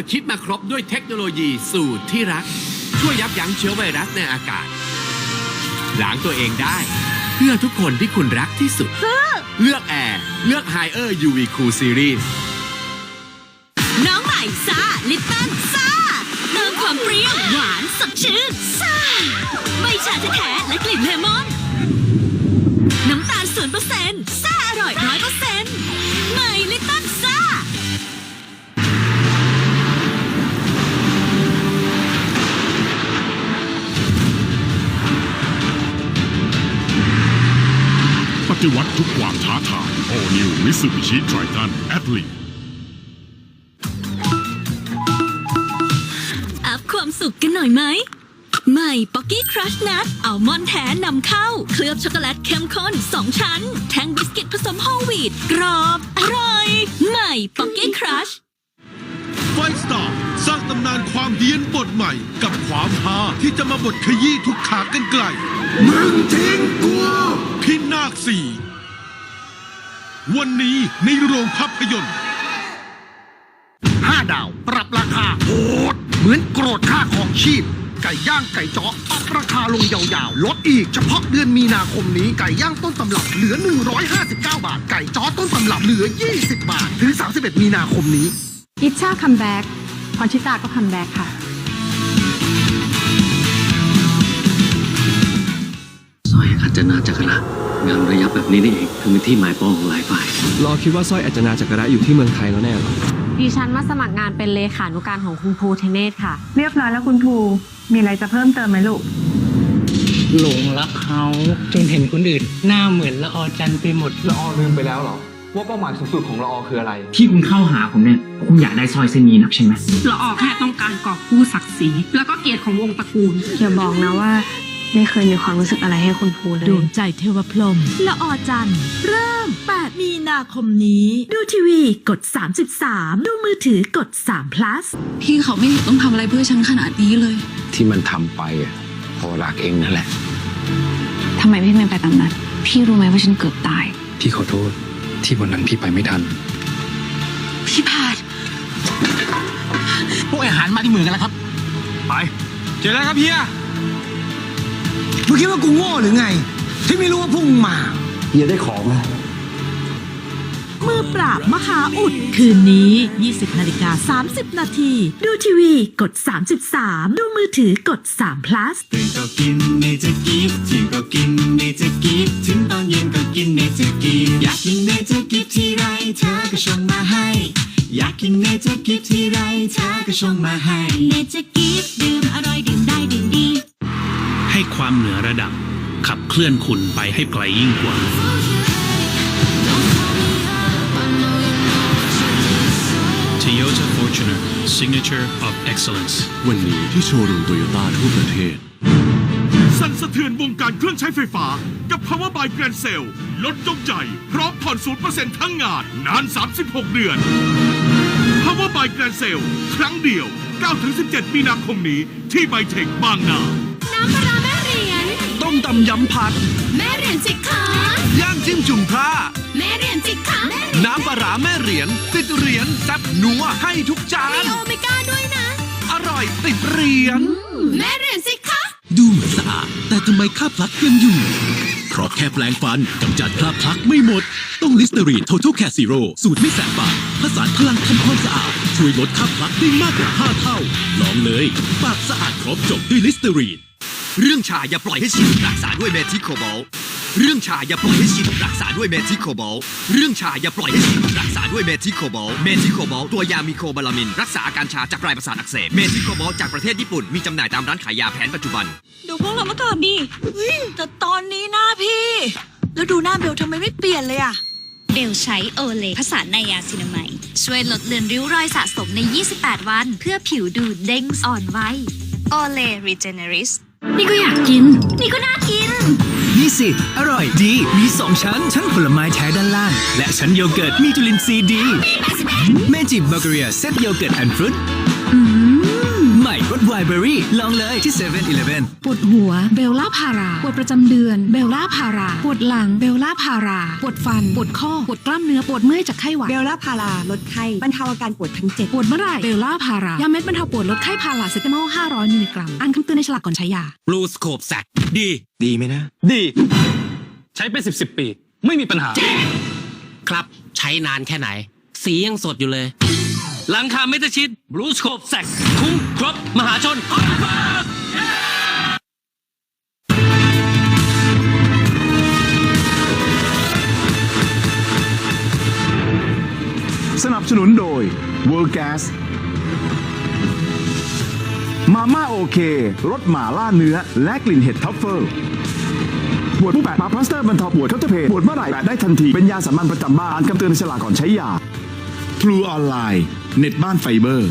ร์คิดมาครบด้วยเทคโนโลยีสูตรที่รัก ช่วยยับยั้งเชื้อไวรัสในอากาศล้างตัวเองได้ เพื่อทุกคนที่คุณรักที่สุด เลือกแอร์เลือก Higher UV Cool Series น้องใหม่ซ่าลิปตันซ่าเติมความเปรี้ยวหวานสดชื่นซ่าไม่ชาแท้ๆและกลิ่นเลมอน น้ำตาลศูนเปอร์เซ็นต์ซ่าอร่อยร้อยเปอร์เซ็นต์ใหม่ลิปตันซ่า ฏิวัติทุกความท้าทาย All New Mitsubishi Triton Athlete อัพความสุขกันหน่อยไหม ใหม่ป๊อกกี้ครัชนัทอัลมอนด์แท้นำเข้า เคลือบช็อกโกแลตเข้มข้น 2 ชั้น แท่งบิสกิตผสมโฮลวีตกรอบ อร่อย ใหม่ป๊อกกี้ครัชไฟสตาร์สร้าง ตำนานความเฮี้ยนบทใหม่ กับความฮาที่จะมาบทขยี้ทุกขากกันไกล มึงทิ้งกูพินาคสี่วันนี้ในโรงภาพยนตร์ห้าดาว ปรับราคาโหดเหมือนโกรธค่าของชีพ ไก่ย่างไก่จ้อปรับราคาลงยาวๆ ลดอีกเฉพาะเดือนมีนาคมนี้ไก่ย่างต้นตำรับเหลือ 159 บาท ไก่จ้อต้นตำรับเหลือ 20 บาท ถึง 31 มีนาคมนี้ อิชชาคัมแบ็กพ รชิตาก็คัมแบ็กค่ะ สร้อยอัจนาจักระงานระยับแบบนี้นี่เองถึงเป็นที่หมายปองของหลายฝ่ายรอคิดว่าสร้อยอัจนาจักระอยู่ที่เมืองไทยแล้วแน่เหรอดิฉันมาสมัครงานเป็นเลขานุการของคุณภูเทเนศค่ะ เรียบร้อยแล้วคุณภูมีอะไรจะเพิ่มเติมไหมลูกหลงรักเขาจนเห็นคนอื่น หน้าเหมือนละออจันไปหมดละออลืมไปแล้วเหรอ ว่าเป้าหมายสูงสุดของละออคืออะไร ที่คุณเข้าหาผมเนี่ย คุณอยากได้สร้อยเส้นนี้นักใช่ไหมเราออกแค่ต้องการกอบกู้ศักดิ์ศรีแล้วก็เกียรติของวงตระกูลอย่าบอกนะว่าไม่เคยมีความรู้สึกอะไรให้คุณภูเลยดวงใจเทวพรหมละออจันทร์เริ่ม 8 มีนาคมนี้ ดูทีวีกด 33 ดูมือถือกด3 plus พี่เขาไม่เห็นต้องทำอะไรเพื่อฉันขนาดนี้เลย ที่มันทำไปอะเพอรักเองนั่นแหละทำไมพี่ไม่ไปตามนั้นพี่รู้ไหมว่าฉันเกือบตาย พี่ขอโทษ ที่วันนั้นพี่ไปไม่ทัน พี่พาดพวกอาหารมาที่มือกันแล้วครับ ไป เจอแล้วครับเฮียมึงคิดว่ากูโง่หรือไง ที่ไม่รู้ว่าพวกมึงมา มือปราบมหาอุด คืนนี้ 20นาฬิกา30 นาที ดูทีวีกด 33 ดูมือถือกด3 plus ก็กินเนเจอร์กิฟที่ก็กินเนเจอร์กิฟถึงตอนเย็นก็กินเนเจอร์กิฟอยากกินเนเจอร์กิฟที่ไรเธอก็ชงมาให้ อยากกินเนเจอร์กิฟที่ไรเธอก็ชงมาให้เนเจอร์กิฟดื่มอร่อยดื่มได้ดื่มดี ให้ความเหนือระดับขับเคลื่อนคุณไปให้ไกลยิ่งกว่า Toyota Fortuner Signature of Excellence วันนี้ที่โชว์รูมโตโยต้าทั่วประเทศ สั่นสะเทือนวงการเครื่องใช้ไฟฟ้า กับ Power by Grand Sale ลดยกใหญ่ พร้อมผ่อน0%ทั้งงาน นาน 36 เดือน Power by Grand Sale ครั้งเดียว 9-17 มีนาคมนี้ที่ไบเทคบางนา น้ำปลาร้าแม่เหรียญต้มตำยำผัด แม่เหรียญจิกขาย่างจิ้มจุ่มพร เหรียญติดเหรียญแซ่บนัวให้ทุกจานโอเมก้าด้วยนะ อร่อยติดเหรียญ แม่เหรียญจิกขาดูเหมือนสะอาด แต่ทำไมคราบพลักยังอยู่ เพราะแค่แปลงฟันกำจัดคราบพลักไม่หมด ต้องลิสเตอรีน Total Care Zero สูตรไม่แสบปากผสานพลังทำความสะอาด ช่วยลดคราบพลักได้มากกว่า 5 เท่า ลองเลย ปากสะอาดครบจบด้วยลิสเตอรีน เรื่องชาอย่าปล่อยให้ชิมรักษาด้วยเมทิโคบอล เรื่องชาอย่าปล่อยให้ชิมรักษาด้วยเมทิโคบอลเรื่องชาอย่าปล่อยให้ชิมรักษาด้วยเมทิโคบอลเมทิโคบอลตัวยามีโคบาลามิน รักษาอาการชาจากปลายประสาทอักเสบเมทิโคบอลจากประเทศญี่ปุ่นมีจำหน่ายตามร้านขายยาแผนปัจจุบัน ดูพวกเราเมื่อก่อนดิแต่ตอนนี้หน้าพี่ แล้วดูหน้าเบลทำไมไม่เปลี่ยนเลยอะเบลใช้โอเลผสานไนยาซินาไมด์ช่วยลดเลือนริ้วรอยสะสมใน 28 วัน เพื่อผิวดูเด้งอ่อนไวโอเลรีเจเนริสนี่ก็อยากกิน นี่ก็น่ากินนี่ สิ อร่อยดี มีสองชั้น ชั้นผลไม้แท้ด้านล่าง และชั้นโยเกิร์ตมีจุลินทรีย์ดีเมจิเบเกอรี่เซตโยเกิร์ตแอนด์ฟรุตใหม่ม่ รสไวน์เบอรี่ลองเลยที่7 e เ e ่ e อปวดหัวเบลล่าพารา ปวดประจำเดือนเบลล่าพารา ปวดหลังเบลล่าพารา ปวดฟัน ปวดข้อ ปวดกล้ามเนื้อ ปวดเมื่อยจากไข้หวัด เบลล่าพาราลดไข้บรรเทาอาการปวดทั้งเจ็ดปวดเมื่อไหร่เบลล่าพารายาเม็ดบรรเทาปวดลดไข้พาราเซตามอล500มิลลิกรัมอ่านคำเตือนในฉลากก่อนใช้ยา บลูสโคปแซกดี ดีไหมนะ ดี ใช้เป็นสิบสิบปี ไม่มีปัญหา ครับ ใช้นานแค่ไหน สียังสดอยู่เลย หลังคาเมตาชิดบลูสโคปแซกคุ้มครบ มหาชนสนับสนุนโดย World Gas มาม่าโอเครสหม่าล่าเนื้อ และกลิ่นเห็ดทัฟเฟิลปวดผู้แปะปาพลาสเตอร์บรรเทาปวดเข้าเพปวดเมื่อไหร่แปะได้ทันที เป็นยาสามัญประจำบ้านคำเตือนในฉลากก่อนใช้ยา True Online เน็ตบ้านไฟเบอร์